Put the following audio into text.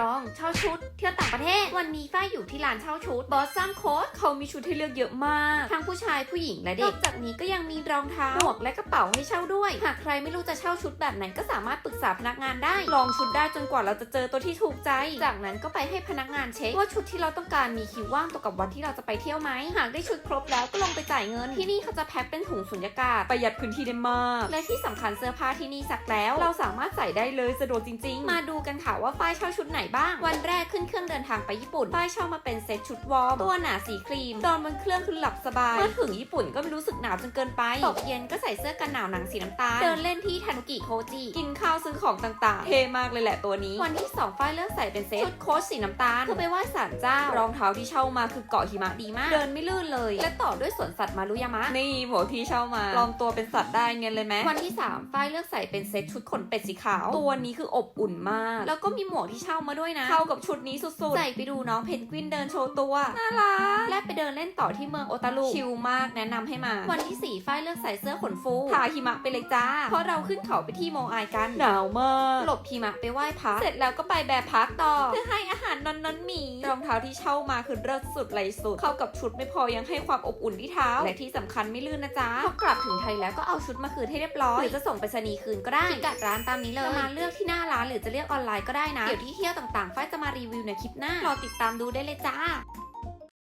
ลองเช่าชุด เที่ยวต่างประเทศ วันนี้ฝ้ายอยู่ที่ร้านเช่าชุดบอสซัมโค้ดเขามีชุดให้เลือกเยอะมาก ทั้งผู้ชายผู้หญิงและเด็กนอกจากนี้ก็ยังมีรองเท้าหมวกและกระเป๋าให้เช่าด้วย หากใครไม่รู้จะเช่าชุดแบบไหนก็สามารถปรึกษาพนักงานได้ ลองชุดได้จนกว่าเราจะเจอตัวที่ถูกใจ จากนั้นก็ไปให้พนักงานเช็คว่าชุดที่เราต้องการมีคิวว่างตรงกับวันที่เราจะไปเที่ยวไหมหากได้ชุดครบแล้วก็ลงไปจ่ายเงิน ที่นี่เขาจะแพ็คเป็นถุงสุญญากาศประหยัดพื้นที่ได้มาก และที่สำคัญเสื้อผ้าที่นี่ซักแล้ว เราสามารถใส่ได้เลยสะดวกจริง ๆ มาดูกันค่ะว่าฝ้ายเช่าชุดไหนบ้าง วันแรกขึ้นเครื่องเดินทางไปญี่ปุ่นฝ้ายเช่ามาเป็นเซ็ตชุดวอร์มตัวหนาสีครีมตอนบนเครื่องคือหลับสบายเมื่อถึงญี่ปุ่นก็ไม่รู้สึกหนาวจนเกินไปตกเย็นก็ใส่เสื้อกันหนาวหนังสีน้ำตาลเดินเล่นที่ทานุกิโคจิกินข้าวซื้อของต่างๆเท่มากเลยแหละตัวนี้ วันที่2ฝ้ายเลือกใส่เป็นเซ็ตชุดโค้ชสีน้ำตาลเพื่อไปไหว้ศาลเจ้ารองเท้าที่เช่ามาคือเกาะหิมะดีมาก เดินไม่ลื่นเลย และต่อด้วยสวนสัตว์มารุยามะนี่หมวกที่เช่ามาลองตัวเป็นสัตว์ได้เนียนเลยไหมวันที่3ฝ้ายเลือกใส่เป็นเซ็ตชุดขนเป็ดสีขาว ตัวนี้คืออบอุ่นมาก แล้วก็มีหมวกที่เช่ามาด้วยนะ เข้ากับชุดนี้สุดๆ ใส่ไปดูน้องเพนกวินเดินโชว์ตัว น่ารัก และไปเดินเล่นต่อที่เมืองโอตารุ ชิลมากแนะนำให้มา วันที่4ฝ้ายเลือกใส่เสื้อขนฟูทาหิมะไปเลยจ้า เพราะเราขึ้นเขาไปที่โมอายกัน หนาวมาก หลบหิมะไปไหว้พระ เสร็จแล้วก็ไปแบบพักต่อ เพื่อให้อาหารนอนนอนๆหมี รองเท้าที่เช่ามาคือเลิศสุดไหลสุด เข้ากับชุดไม่พอยังให้ความอบอุ่นที่เท้า และที่สำคัญไม่ลื่นนะจ๊ะ พอกลับถึงไทยแล้วก็เอาชุดมาคืนให้เรียบร้อย หรือจะส่งไปสนีย์คืนก็ได้พิกัดร้านตามนี้เลยจะมาเลือกที่หน้าร้านหรือจะเลือกออนไลน์ก็ได้นะเดี๋ยวที่เที่ยวต่างๆฝ้ายจะมารีวิวในคลิปหน้ารอติดตามดูได้เลยจ้า